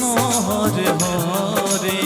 Krishna Hare Hare.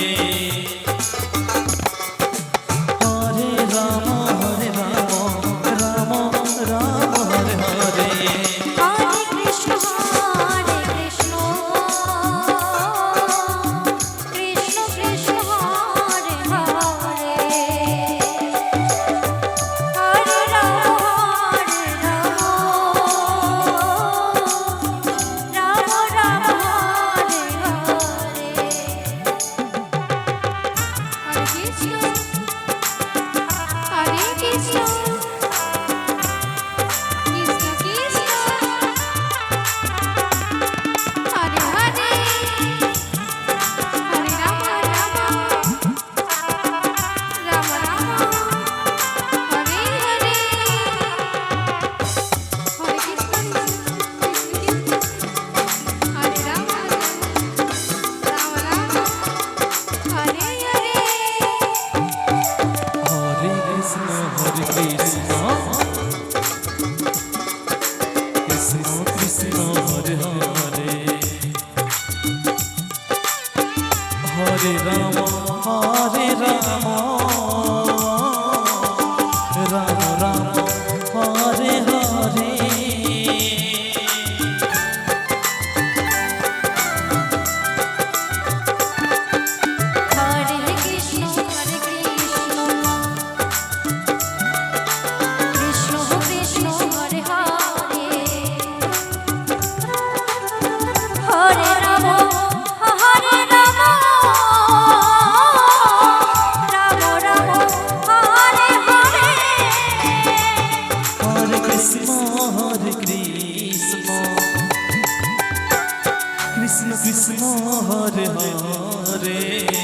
Hare Ram Hare Ram. Hare Hare